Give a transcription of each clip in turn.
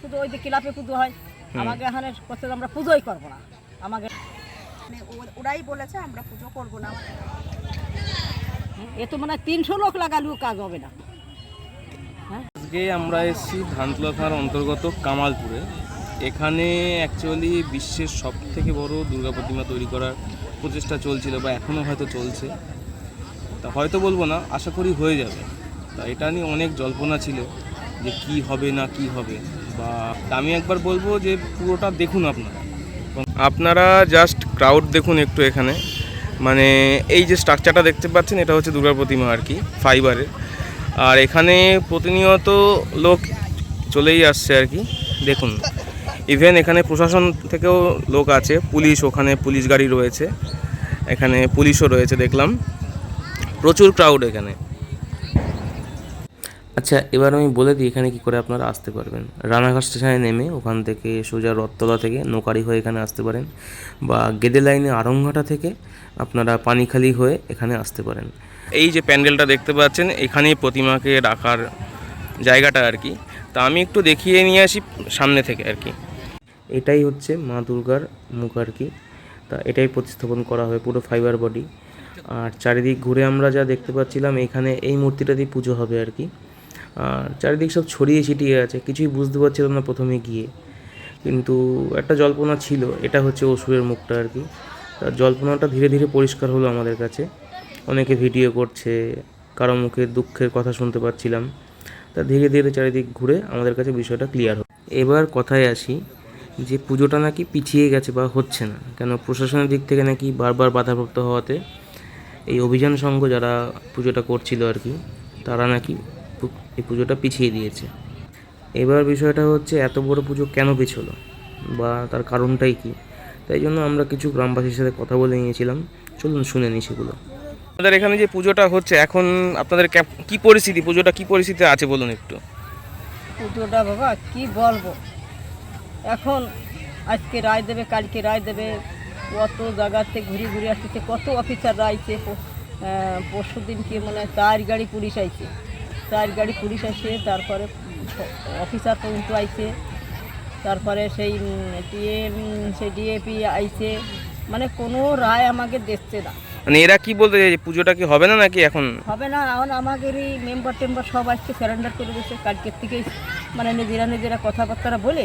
শুধু ওই যে ক্লাবে পুজো হয় আমাকে এখানে করতে আমরা পুজোই করব না। আমাকে মানে ওরাই বলেছে আমরা পুজো করব না। এ তো মানে তিনশো লোক লাগালেও কাজ হবে না। আজকে আমরা এসেছি ধানতলা থানার অন্তর্গত কামালপুরে। এখানে অ্যাকচুয়ালি বিশ্বের সব থেকে বড় দুর্গা প্রতিমা তৈরি করার প্রচেষ্টা চলছিল বা এখনও হয়তো চলছে। তা হয়তো বলব না আশা করি হয়ে যাবে। তা এটা নিয়ে অনেক জল্পনা ছিল যে কি হবে না কি হবে। বা আমি একবার বলব যে পুরোটা দেখুন আপনারা। আপনারা জাস্ট ক্রাউড দেখুন একটু এখানে। মানে এই যে স্ট্রাকচারটা দেখতে পাচ্ছেন, এটা হচ্ছে দুর্গা প্রতিমা আর কি ফাইবারের আর এখানে প্রতিনিয়ত লোক চলেই আসছে আর কি, দেখুন। ইভেন এখানে প্রশাসন থেকেও লোক আছে, পুলিশ ওখানে পুলিশ গাড়ি রয়েছে, এখানে পুলিশও রয়েছে দেখলাম। প্রচুর ক্রাউড এখানে। আচ্ছা এবার আমি বলে দিই এখানে কি করে আপনারা আসতে পারবেন। রানাঘাট স্টেশনে নেমে ওখান থেকে সোজা রথতলা থেকে নৌকারি হয়ে এখানে আসতে পারেন বা গেদে লাইনে আরংঘাটা থেকে আপনারা পানিখালি হয়ে এখানে আসতে পারেন। এই যে প্যান্ডেলটা দেখতে পাচ্ছেন এখানেই প্রতিমাকে রাখার জায়গাটা আর কি। তা আমি একটু দেখিয়ে নিয়ে আসি সামনে থেকে আর কি। এটাই হচ্ছে মা দুর্গার মুখ আর কি। তা এটাই প্রতিস্থাপন করা হয় পুরো ফাইবার বডি আর চারিদিক ঘুরে আমরা যা দেখতে পাচ্ছিলাম এখানে এই মূর্তিটা দিয়ে পুজো হবে আর কি। আর চারিদিক সব ছড়িয়ে ছিটিয়ে আছে, কিছুই বুঝতে পারছিলাম না প্রথমে গিয়ে। কিন্তু একটা জল্পনা ছিল, এটা হচ্ছে অসুরের মুখটা আর কি। তা জল্পনাটা ধীরে ধীরে পরিষ্কার হলো আমাদের কাছে। অনেকে ভিডিও করছে, কারও মুখে দুঃখের কথা শুনতে পাচ্ছিলাম। তা ধীরে ধীরে চারিদিক ঘুরে আমাদের কাছে বিষয়টা ক্লিয়ার হলো। এবার কথায় আসি যে পুজোটা নাকি পিছিয়ে গেছে বা হচ্ছে না। কেন প্রশাসনের দিক থেকে নাকি বারবার বাধাপ্রাপ্ত হওয়াতে এই অভিযান সংঘ যারা পুজোটা করছিল আর কি, তারা নাকি এই পুজোটা পিছিয়ে দিয়েছে। এবার বিষয়টা হচ্ছে এত বড় পুজো কেন পিছলো? বা তার কারণটাই কি? তাই জন্য আমরা কিছু গ্রামবাসীর সাথে কথা বলে নিয়েছিলাম। চলুন শুনে নিই সেগুলো। আপনাদের এখানে যে পুজোটা হচ্ছে এখন আপনাদের কি পরিস্থিতি? পুজোটা কি পরিস্থিতি আছে বলুন একটু। পুজোটা বাবা কি বলব? এখন আজকে রায় দেবে কালকে রায় দেবে। কত জায়গাতে ঘুরে ঘুরে আসতেছে কত অফিসাররা আইছে পরশু দিনকে মানে চার গাড়ি পুলিশ আইছে। চার গাড়ি পুলিশ আসে তারপরে অফিসার পর্যন্ত আইছে তারপরে সেই টিএ সেই ডিএপি আইছে। মানে কোনো রায় আমাকে দিচ্ছে না। মানে এরা কি বলতে চাইছে? পুজোটা কি হবে না নাকি এখন? হবে না এখন আমাদেরই মেম্বার টেম্বার সব আজকে স্যারেন্ডার করে দিয়েছে। কালকের থেকেই মানে নিজেরা নিজেরা কথাবার্তা বলে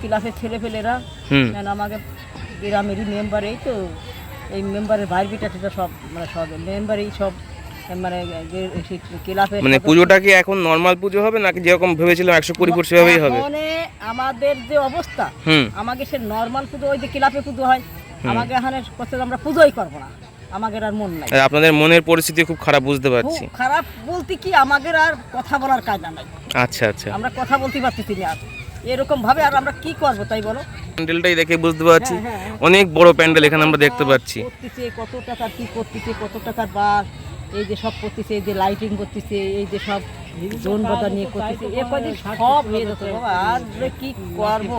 ক্লাসের ছেলেপেলেরা হুম। কেন আমাকে গ্রামেরই মেম্বার এই তো এই মেম্বারের ভাই বিটা টিটা সব মানে সব মেম্বারই সব মানে ক্লাবের মানে পুজোটা কি এখন নর্মাল পুজো হবে নাকি যেরকম ভেবেছিলাম একশো কুড়ি ফুট সেভাবেই হবে? মানে আমাদের যে অবস্থা আমাকে সে নর্মাল পুজো ওই যে ক্লাবে পুজো হয় আমাকে এখানে করতে আমরা পুজোই করব না। আমাদের আর মন নাই। আপনাদের মনের পরিস্থিতি খুব খারাপ বুঝতে পারছি। খারাপ বলতে কি আমাদের আর কথা বলার কায়দা নাই। আচ্ছা আচ্ছা। আমরা কথা বলতে পারতেছি না আর। এরকম ভাবে আর আমরা কি করব তাই বলো? প্যান্ডেলটাই দেখে বুঝতে পারছি। হ্যাঁ, হ্যাঁ, অনেক বড় প্যান্ডেল এখানে আমরা দেখতে পাচ্ছি। কত টাকার কি করতেছে কত টাকার বার। এই যে সব করতেছে এই যে লাইটিং করতেছে এই যে সব বাজার নিয়ে করতেছে। এ কদিন সব হয়ে যেত আর কি করব?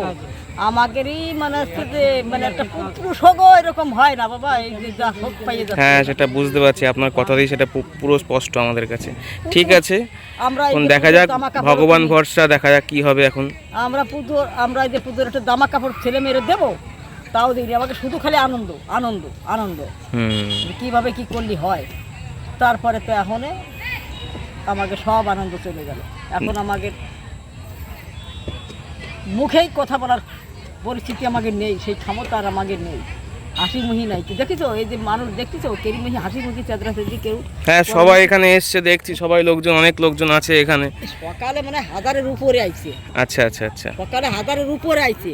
আমাদেরই মানে হচ্ছে যে মানে একটা পুরুষও এরকম হয় না বাবা এই যে যা হোক পাইয়ে যাচ্ছে। হ্যাঁ সেটা বুঝতে পারছি আপনার কথাতেই সেটা পুরো স্পষ্ট আমাদের কাছে। ঠিক আছে আমরা এখন দেখা যাক ভগবান ভরসা দেখা যাক কি হবে এখন। আমরা পুজোর আমরা এই যে পুজোর একটা জামা কাপড় ছেলে মেয়েরে দেবো তাও দিইনি আমাকে শুধু খালি আনন্দ আনন্দ আনন্দ। হুম। কীভাবে কি করলে হয়? তারপরে তো এখন আমাকে সব আনন্দ চলে গেল। এখন আমাকে মুখেই কথা বলার পরিস্থিতি আমাকে নেই সেই ক্ষমতা আর আমাকে নেই। হাসি মুহি নাই। কি দেখিছো এই যে মানুষ দেখতেছো কেরিমুহি হাসি মুখি চাদরা চাদরি কেউ হ্যাঁ সবাই এখানে এসছে দেখছি সবাই লোকজন অনেক লোকজন আছে এখানে। সকালে মানে হাজারের উপরে আইছে। আচ্ছা আচ্ছা আচ্ছা। সকালে হাজারের উপরে আইছে।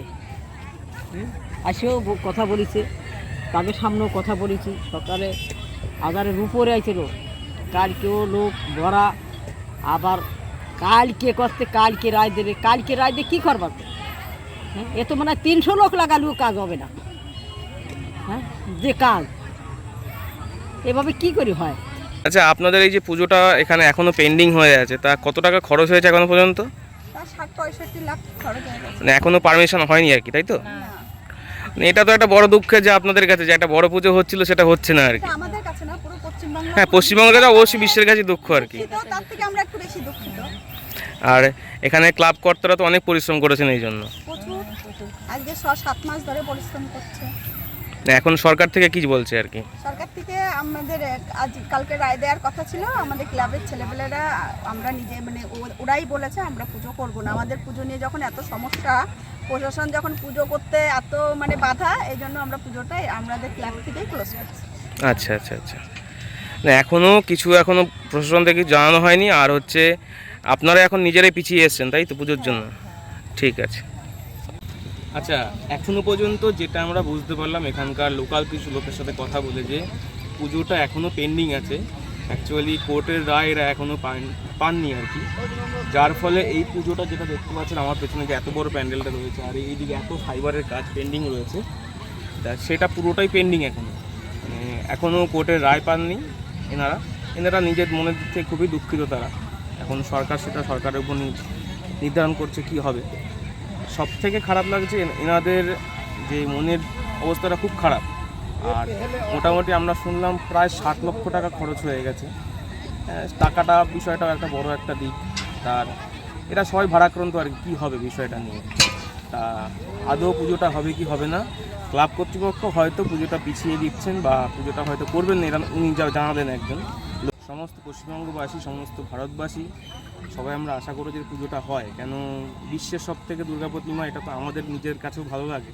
আসেও কথা বলেছে তাদের সামনেও কথা বলেছি। সকালে হাজারের উপরে আইছে লোক কালকেও লোক ভরা আবার কালকে করতে কালকে রায় দেবে। কালকে রায় দিয়ে কী করবার তো? হ্যাঁ, এ তো মানে তিনশো লোক লাগালেও কাজ হবে না। হ্যাঁ যে কাজ। এভাবে কি করি হয়? আচ্ছা আপনাদের এই যে পুজোটা এখানে এখনও পেন্ডিং হয়ে আছে তা কত টাকা খরচ হয়েছে এখনও পর্যন্ত? তার লাখ খরচ মানে এখনও পারমিশন হয়নি আর কি তাই তো? এটা তো একটা বড় দুঃখের যে আপনাদের কাছে যে একটা বড় পুজো হচ্ছিল সেটা হচ্ছে না আর কি। হ্যাঁ পশ্চিমবঙ্গের কাছে অবশ্যই বিশ্বের কাছে দুঃখ আর কি। আর এখানে ক্লাব কর্তারা তো অনেক পরিশ্রম করেছেন এই জন্য। আজকে ছ সাত মাস ধরে পরিশ্রম করছে। এখন সরকার থেকে কি বলছে আর কি? সরকার থেকে আমাদের আজ কালকে রায় দেওয়ার কথা ছিল আমাদের ক্লাবের ছেলেপেলেরা আমরা নিজে মানে ওরাই বলেছে আমরা পুজো করব না। আমাদের পুজো নিয়ে যখন এত সমস্যা প্রশাসন যখন পুজো করতে এত মানে বাধা এই জন্য আমরা পুজোটাই আমাদের ক্লাব থেকেই ক্লোজ করছি। আচ্ছা আচ্ছা আচ্ছা। না এখনও কিছু এখনও প্রশাসন থেকে জানানো হয়নি। আর হচ্ছে আপনারা এখন নিজেরাই পিছিয়ে এসছেন তাই তো পুজোর জন্য? ঠিক আছে। আচ্ছা এখনও পর্যন্ত যেটা আমরা বুঝতে পারলাম, এখানকার লোকাল কিছু লোকের সাথে কথা বলে যে পুজোটা এখনও পেন্ডিং আছে। অ্যাকচুয়ালি কোর্টের রায় এরা এখনও পান পাননি আর কি। যার ফলে এই পুজোটা যেটা দেখতে পাচ্ছেন, আমার পেছনে যে এত বড় প্যান্ডেলটা রয়েছে আর এইদিকে এত ফাইবারের কাজ পেন্ডিং রয়েছে, তা সেটা পুরোটাই পেন্ডিং এখনও মানে এখনও কোর্টের রায় পাননি এনারা। এনারা নিজের মনের দিক থেকে খুবই দুঃখিত তারা। এখন সরকার সেটা সরকারের উপর নির্ধারণ করছে কি হবে। সব থেকে খারাপ লাগছে এনাদের যে মনের অবস্থাটা খুব খারাপ। আর মোটামুটি আমরা শুনলাম প্রায় ষাট লক্ষ টাকা খরচ হয়ে গেছে। হ্যাঁ, টাকাটা বিষয়টাও একটা বড় একটা দিক। তার এটা সবাই ভারাক্রান্ত আর কি হবে বিষয়টা নিয়ে। তা আদৌ পুজোটা হবে কি হবে না? ক্লাব কর্তৃপক্ষ হয়তো পুজোটা পিছিয়ে দিচ্ছেন বা পুজোটা হয়তো করবেন না এরা উনি যা জানালেন একজন। সমস্ত পশ্চিমবঙ্গবাসী, সমস্ত ভারতবাসী, সবাই আমরা আশা করি যে পুজোটা হয়। কেন বিশ্বের সব থেকে দুর্গা প্রতিমা এটা তো আমাদের নিজের কাছেও ভালো লাগে।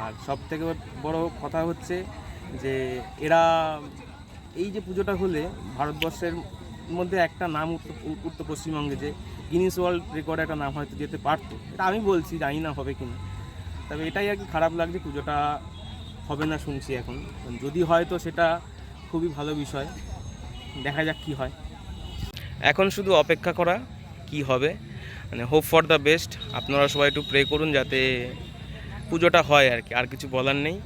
আর সব থেকে বড় কথা হচ্ছে যে এরা, এই যে পুজোটা হলে ভারতবর্ষের মধ্যে একটা নাম উঠতো পশ্চিমবঙ্গে যে গিনিস ওয়ার্ল্ড রেকর্ডে একটা নাম হয়তো যেতে পারতো। এটা আমি বলছি, জানি না হবে কিনা। তবে এটাই আর কি খারাপ লাগছে, পুজোটা হবে না শুনছি এখন। যদি হয় তো সেটা খুবই ভালো বিষয়। দেখা যাক কি হয়। এখন শুধু অপেক্ষা করা কি হবে। মানে হোপ ফর দ্য বেস্ট আপনারা সবাই একটু প্রে করুন যাতে পুজোটা হয় আর কি, আর কিছু বলার নেই।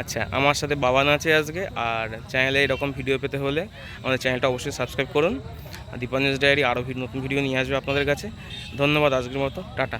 আচ্ছা আমার সাথে বাবান আছে আজকে, আর চ্যানেলে এরকম ভিডিও পেতে হলে আমাদের চ্যানেলটা অবশ্যই সাবস্ক্রাইব করুন। আর দীপাঞ্জস ডায়েরি আরও নতুন ভিডিও নিয়ে আসবে আপনাদের কাছে। ধন্যবাদ আজকের মতো, টাটা।